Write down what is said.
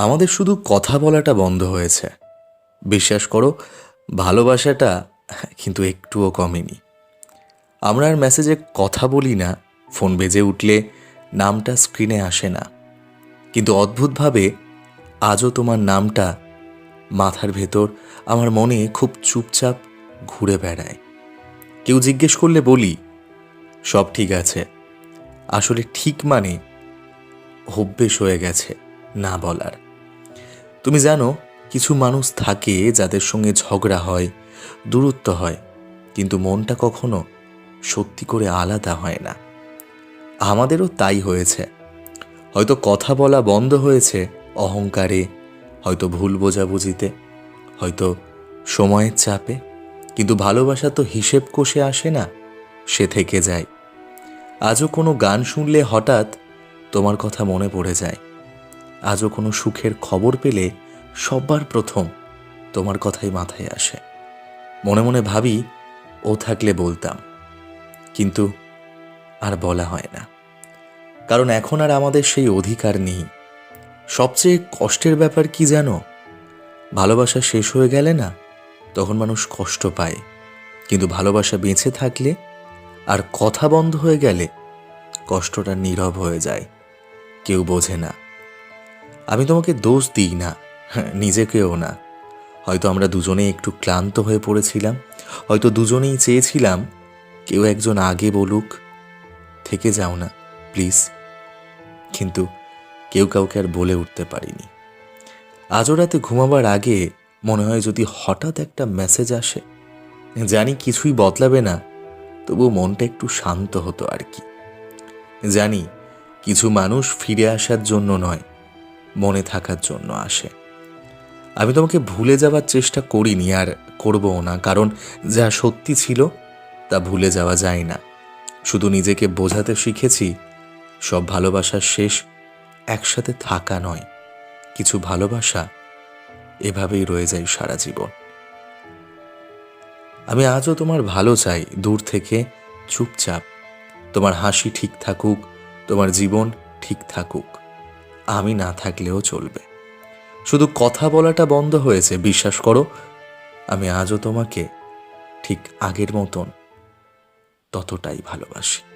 আমাদের শুধু কথা বলাটা বন্ধ হয়েছে। বিশ্বাস করো, ভালোবাসাটা কিন্তু একটুও কমেনি। আমরা আর মেসেজে কথা বলি না, ফোন বেজে উঠলে নামটা স্ক্রিনে আসে না। কিন্তু অদ্ভুতভাবে আজও তোমার নামটা মাথার ভেতর আমার মনে খুব চুপচাপ ঘুরে বেড়ায়। কেউ জিজ্ঞেস করলে বলি, সব ঠিক আছে। আসলে ঠিক মানে অভ্যেস হয়ে গেছে না বলার। তুমি জানো, কিছু মানুষ থাকে যাদের সঙ্গে ঝগড়া হয়, দূরত্ব হয়, কিন্তু মনটা কখনো সত্যি করে আলাদা হয় না। আমাদেরও তাই হয়েছে। হয়তো কথা বলা বন্ধ হয়েছে অহংকারে, হয়তো ভুল বোঝাবুঝিতে, হয়তো সময়ের চাপে, কিন্তু ভালোবাসা তো হিসেব কষে আসে না, সে থেকে যায়। আজও কোনো গান শুনলে হঠাৎ তোমার কথা মনে পড়ে যায়। আজও কোনো সুখের খবর পেলে সবার প্রথম তোমার কথাই মাথায় আসে। মনে মনে ভাবি, ও থাকলে বলতাম, কিন্তু আর বলা হয় না। কারণ এখন আর আমাদের সেই অধিকার নেই। সবচেয়ে কষ্টের ব্যাপার কি জানো? ভালোবাসা শেষ হয়ে গেলে না, তখন মানুষ কষ্ট পায়। কিন্তু ভালোবাসা বেঁচে থাকলে আর কথা বন্ধ হয়ে গেলে কষ্টটা নীরব হয়ে যায়। কেউ বোঝে না। আমি তোমাকে দোষ দিই না হ্যাঁ, নিজেকেও না। হয়তো আমরা দুজনেই একটু ক্লান্ত হয়ে পড়েছিলাম হয়তো দুজনেই চেয়েছিলাম কেউ একজন আগে বলুক থেকে যাও না প্লিজ। কিন্তু কেউ কাউকে আর বলে উঠতে পারিনি। আজও রাতে ঘুমাবার আগে মনে হয় যদি হঠাৎ একটা মেসেজ আসে জানি কিছুই বদলাবে না তবু মনটা একটু শান্ত হতো আর কি। জানি কিছু মানুষ ফিরে আসার জন্য নয় মনে থাকার জন্য আসে। আমি তোমাকে ভুলে যাওয়ার চেষ্টা করিনি আর করবও না, কারণ যা সত্যি ছিল তা ভুলে যাওয়া যায় না। শুধু নিজেকে বোঝাতে শিখেছি, সব ভালোবাসার শেষ একসাথে থাকা নয়, কিছু ভালোবাসা এভাবেই রয়ে যায় সারা জীবন। আমি আজও তোমার ভালো চাই, দূর থেকে চুপচাপ। তোমার হাসি ঠিক থাকুক, তোমার জীবন ঠিক থাকুক। আমি না থাকলেও চলবে। শুধু কথা বলাটা বন্ধ হয়েছে, বিশ্বাস করো। আমি আজও তোমাকে ঠিক আগের মতন ততটাই ভালোবাসি।